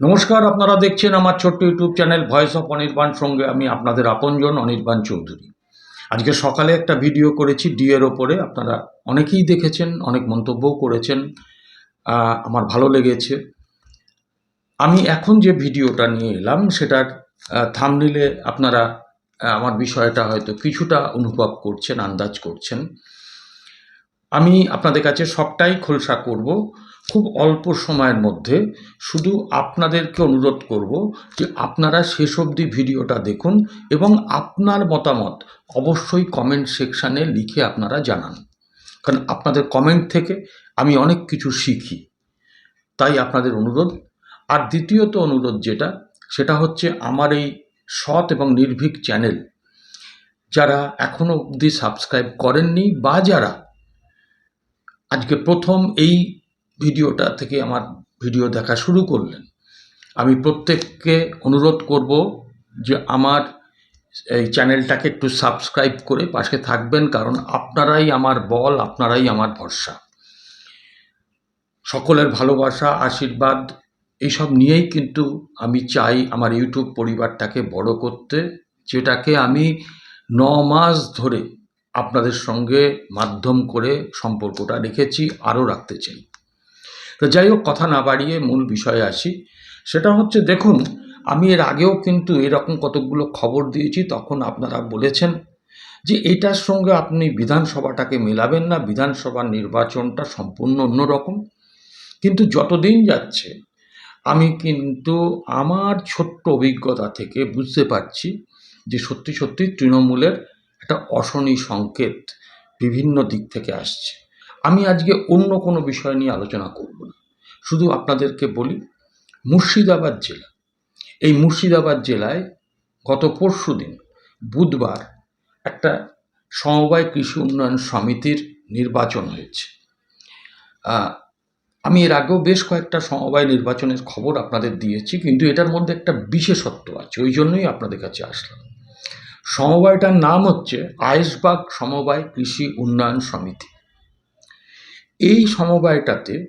নমস্কার, আপনারা দেখছেন আমার ছোট্ট YouTube channel voice of Anirban সঙ্গে আমি আপনাদের আপনজন অনির্বাণ চৌধুরী। আজকে সকালে একটা ভিডিও করেছি ডিএর ওপরে, আপনারা অনেকেই দেখেছেন, অনেক মন্তব্যও করেছেন আমার ভালো লেগেছে। আমি এখন যে ভিডিওটা নিয়ে এলাম, সেটার থামনিলে আপনারা আমার বিষয়টা হয়তো কিছুটা অনুভব করছেন, আন্দাজ করছেন। আমি আপনাদের কাছে সবটাই খোলসা করব। খুব অল্প সময়ের মধ্যে শুধু আপনাদেরকে অনুরোধ করব যে আপনারা শেষ অবধি ভিডিওটা দেখুন এবং আপনার মতামত অবশ্যই কমেন্ট সেকশানে লিখে আপনারা জানান। কারণ আপনাদের কমেন্ট থেকে আমি অনেক কিছু শিখি। তাই আপনাদের অনুরোধ। আর দ্বিতীয়ত অনুরোধ যেটা, সেটা হচ্ছে আমার এই সৎ এবং নির্ভীক চ্যানেল যারা এখনও অবধি সাবস্ক্রাইব করেননি বা যারা আজকে প্রথম এই ভিডিওটা থেকে আমার ভিডিও দেখা শুরু করলেন। আমি প্রত্যেককে অনুরোধ করব যে আমার এই চ্যানেলটাকে একটু সাবস্ক্রাইব করে পাশে থাকবেন, কারণ আপনারাই আমার বল, আপনারাই আমার ভরসা। সকলের ভালোবাসা, আশীর্বাদ, এইসব নিয়েই কিন্তু আমি চাই আমার ইউটিউব পরিবারটাকে বড় করতে, যেটাকে আমি ন মাস ধরে আপনাদের সঙ্গে মাধ্যম করে সম্পর্কটা রেখেছি, আরও রাখতে চাই। তো যাই হোক, কথা না বাড়িয়ে মূল বিষয়ে আসি। সেটা হচ্ছে, দেখুন, আমি এর আগেও কিন্তু এরকম কতকগুলো খবর দিয়েছি, তখন আপনারা বলেছেন যে এটার সঙ্গে আপনি বিধানসভাটাকে মেলাবেন না, বিধানসভার নির্বাচনটা সম্পূর্ণ অন্যরকম। কিন্তু যতদিন যাচ্ছে, আমি কিন্তু আমার ছোট্ট অভিজ্ঞতা থেকে বুঝতে পারছি যে সত্যি সত্যি তৃণমূলের একটা অশনি সংকেত বিভিন্ন দিক থেকে আসছে। আমি আজকে অন্য কোনো বিষয় নিয়ে আলোচনা করব না। শুধু আপনাদেরকে বলি, মুর্শিদাবাদ জেলা। এই মুর্শিদাবাদ জেলায় গত পরশু দিন, বুধবার একটা সমবায় কৃষি উন্নয়ন সমিতির নির্বাচন হয়েছে। আমি এর আগেও বেশ কয়েকটা সমবায় নির্বাচনের খবর আপনাদের দিয়েছি, কিন্তু এটার মধ্যে একটা বিশেষত্ব আছে, ওই জন্যই আপনাদের কাছে আসলাম। সমবায়টার নাম হচ্ছে আয়েশবাগ সমবায় কৃষি উন্নয়ন সমিতি। এই সমবায়টাতে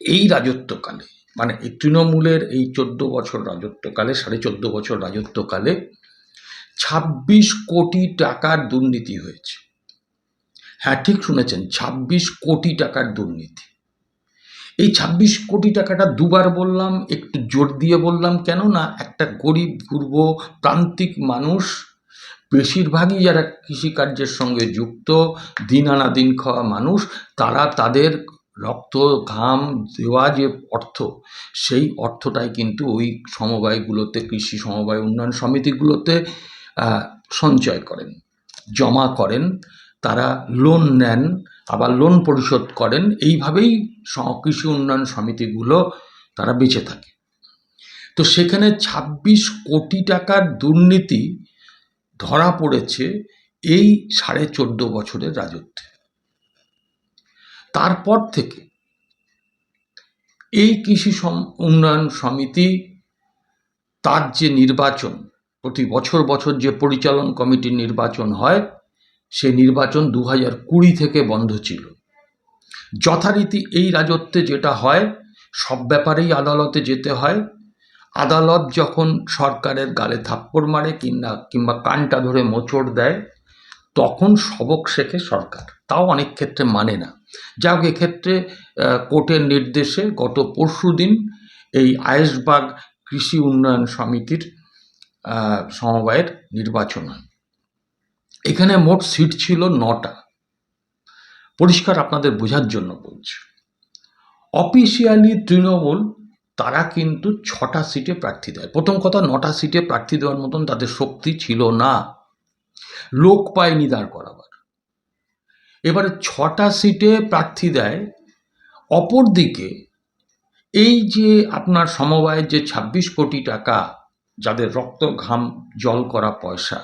এই রাজত্বকালে মানে এই তৃণমূলের এই চোদ্দ বছর রাজত্বকালে, সাড়ে চোদ্দ বছর রাজত্বকালে ছাব্বিশ কোটি টাকার দুর্নীতি হয়েছে। হ্যাঁ ঠিক শুনেছেন, ছাব্বিশ কোটি টাকার দুর্নীতি। এই ছাব্বিশ কোটি টাকাটা দুবার বললাম, একটু জোর দিয়ে বললাম কেন না একটা গরিব পূর্ব প্রান্তিক মানুষ বেশিরভাগই যারা কৃষিকার্যের সঙ্গে যুক্ত, দিন আনা দিন খাওয়া মানুষ, তারা তাদের রক্ত, ঘাম দেওয়া যে অর্থ, সেই অর্থটাই কিন্তু ওই সমবায়গুলোতে, কৃষি সমবায় উন্নয়ন সমিতিগুলোতে সঞ্চয় করেন, জমা করেন, তারা লোন নেন, আবার লোন পরিশোধ করেন, এইভাবেই কৃষি উন্নয়ন সমিতিগুলো তারা বেঁচে থাকে। তো সেখানে ২৬ কোটি টাকার দুর্নীতি ধরা পড়েছে এই সাড়ে চোদ্দ বছরের রাজত্বে। তারপর থেকে এই কৃষি উন্নয়ন সমিতি তার যে নির্বাচন, প্রতি বছর বছর যে পরিচালন কমিটির নির্বাচন হয়, সে নির্বাচন দু হাজার কুড়ি থেকে বন্ধ ছিল। যথারীতি এই রাজত্বে যেটা হয়, সব ব্যাপারেই আদালতে যেতে হয়। আদালত যখন সরকারের গালে থাপ্পড় মারে কিংবা কিংবা কানটা ধরে মোচড় দেয়, তখন সবক শেখে সরকার। তাও অনেক ক্ষেত্রে মানে না। যা হোক এক্ষেত্রে কোর্টের নির্দেশে গত পরশু দিন এই আয়েশবাগ কৃষি উন্নয়ন সমিতির সমবায়ের নির্বাচন হয়। এখানে মোট সিট ছিল নটা। পরিষ্কার আপনাদের বোঝার জন্য বলছি। অফিসিয়ালি তৃণমূল তারা কিন্তু ছটা সিটে প্রার্থী দেয়। প্রথম কথা, নটা সিটে প্রার্থী দেওয়ার মতন তাদের শক্তি ছিল না। লোক পায়নি দাঁড় করাবার। এবারে ছটা সিটে প্রার্থী দেয়। অপরদিকে এই যে আপনার সমবায়ের যে ছাব্বিশ কোটি টাকা, যাদের রক্ত ঘাম জল করা পয়সা,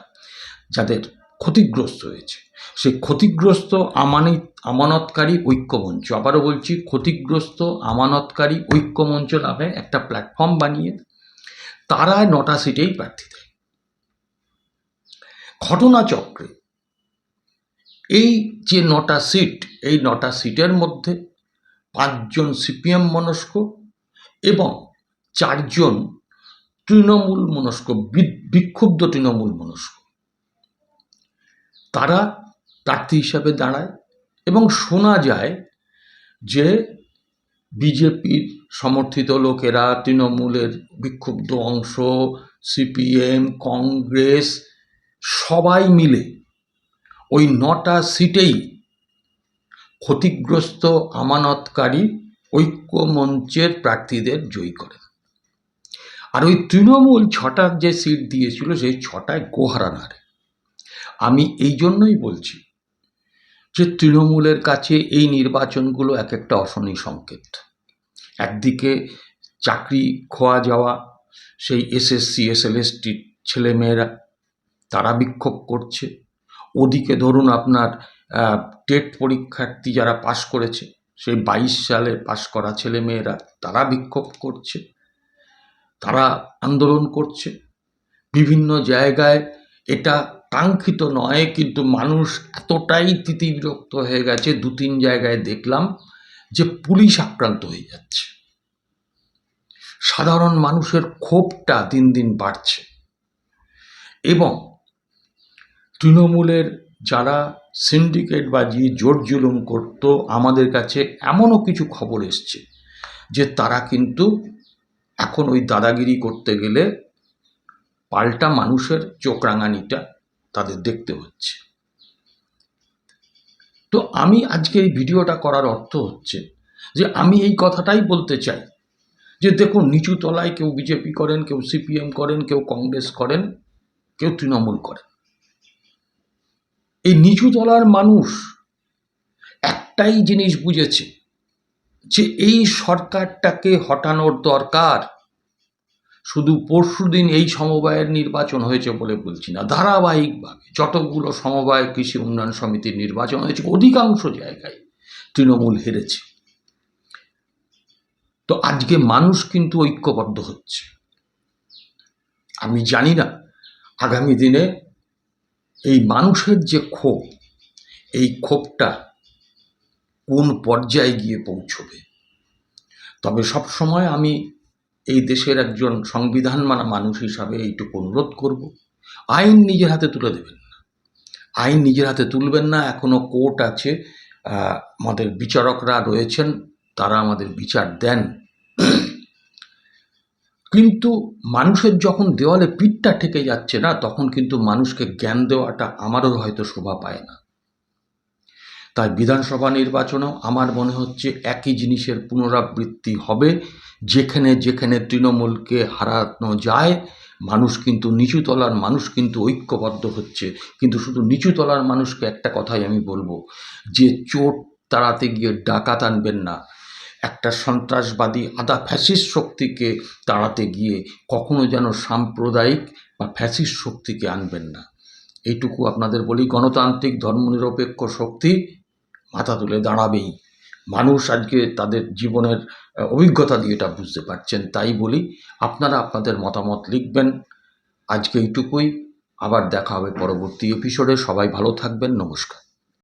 যাদের ক্ষতিগ্রস্ত হয়েছে। সেই ক্ষতিগ্রস্ত আমানিত আমানতকারী ঐক্যমঞ্চ, আবারও বলছি ক্ষতিগ্রস্ত আমানতকারী ঐক্যমঞ্চ নামে একটা প্ল্যাটফর্ম বানিয়ে তারা নটা সিটেই প্রার্থী দেয়। ঘটনাচক্রে এই যে নটা সিট, এই নটা সিটের মধ্যে পাঁচজন সিপিএম মনস্ক এবং চারজন তৃণমূল মনস্ক বিক্ষুব্ধ তৃণমূল মনস্ক। তারা প্রার্থী হিসাবে দাঁড়ায় এবং শোনা যায় যে বিজেপির সমর্থিত লোকেরা, তৃণমূলের বিক্ষুব্ধ অংশ, সিপিএম, কংগ্রেস, সবাই মিলে ওই নটা সিটেই ক্ষতিগ্রস্ত আমানতকারী ঐক্য মঞ্চের প্রার্থীদের জয়ী করেন। আর ওই তৃণমূল ছটার যে সিট দিয়েছিল, সেই ছটায় গোহারা নাড়ে আমি এই জন্যই বলছি যে তৃণমূলের কাছে এই নির্বাচনগুলো এক একটা অশনি সংকেত। একদিকে চাকরি খোয়া যাওয়া, সেই এসএসসি, এসএলএসটি ছেলেমেয়েরা তারা বিক্ষোভ করছে। ওদিকে ধরুন আপনার টেট পরীক্ষার্থী যারা পাশ করেছে, সেই বাইশ সালে পাশ করা ছেলেমেয়েরা তারা বিক্ষোভ করছে। তারা আন্দোলন করছে। বিভিন্ন জায়গায় এটা কাঙ্ক্ষিত নয়, কিন্তু মানুষ এতটাই তিতিবিরক্ত হয়ে গেছে দু তিন জায়গায় দেখলাম যে পুলিশ আক্রান্ত হয়ে যাচ্ছে। সাধারণ মানুষের ক্ষোভটা দিন দিন বাড়ছে। এবং তৃণমূলের যারা সিন্ডিকেট বাজি জোর জুলুম করত, আমাদের কাছে এমনও কিছু খবর এসছে যে তারা কিন্তু এখন ওই দাদাগিরি করতে গেলে পাল্টা মানুষের চোখ রাঙানিটা তাদের দেখতে হচ্ছে। তো আমি আজকে এই ভিডিওটা করার অর্থ হচ্ছে যে আমি এই কথাটাই বলতে চাই যে দেখুন, নিচু তলায় কেউ বিজেপি করেন, কেউ সিপিএম করেন, কেউ কংগ্রেস করেন, কেউ তৃণমূল করেন। এই নিচু তলার মানুষ একটাই জিনিস বুঝেছে যে এই সরকারটাকে হটানোর দরকার শুধু পরশুদিন এই সমবায়ের নির্বাচন হয়েছে বলে বলছি না, ধারাবাহিকভাবে যতগুলো সমবায় কৃষি উন্নয়ন সমিতির নির্বাচন হয়েছে, অধিকাংশ জায়গায় তৃণমূল হেরেছে। তো আজকে মানুষ কিন্তু ঐক্যবদ্ধ হচ্ছে। আমি জানি না আগামী দিনে এই মানুষের যে ক্ষোভ, এই ক্ষোভটা কোন পর্যায়ে গিয়ে পৌঁছবে। তবে সবসময় আমি এই দেশের একজন সংবিধান মানা মানুষ হিসাবে এইটুকু অনুরোধ করব। আইন নিজের হাতে তুলে দেবেন না। আইন নিজের হাতে তুলবেন না। এখনও কোর্ট আছে আমাদের বিচারকরা রয়েছেন, তারা আমাদের বিচার দেন। কিন্তু মানুষের যখন দেওয়ালে পিঠটা ঠেকে যাচ্ছে না, তখন কিন্তু মানুষকে জ্ঞান দেওয়াটা আমারও হয়তো শোভা পায় না। তাই বিধানসভা নির্বাচনেও আমার মনে হচ্ছে একই জিনিসের পুনরাবৃত্তি হবে। যেখানে যেখানে তৃণমূলকে হারানো যায়, মানুষ কিন্তু নিচু তলার মানুষ কিন্তু ঐক্যবদ্ধ হচ্ছে। কিন্তু শুধু নিচু তলার মানুষকে একটা কথাই আমি বলব, যে চোট তাড়াতে গিয়ে ডাকাত আনবেন না। একটা সন্ত্রাসবাদী আদা ফ্যাসিস শক্তিকে তাড়াতে গিয়ে কখনো যেন সাম্প্রদায়িক বা ফ্যাসিস শক্তিকে আনবেন না। এইটুকু আপনাদের বলি, গণতান্ত্রিক ধর্মনিরপেক্ষ শক্তি মাথা তুলে দাঁড়াবেই। মানুষ আজকে তাদের জীবনের অভিজ্ঞতা দিয়ে এটা বুঝতে পারছেন, তাই বলি আপনারা আপনাদের মতামত লিখবেন। আজকে এইটুকুই। আবার দেখা হবে পরবর্তী এপিসোডে সবাই ভালো থাকবেন। নমস্কার।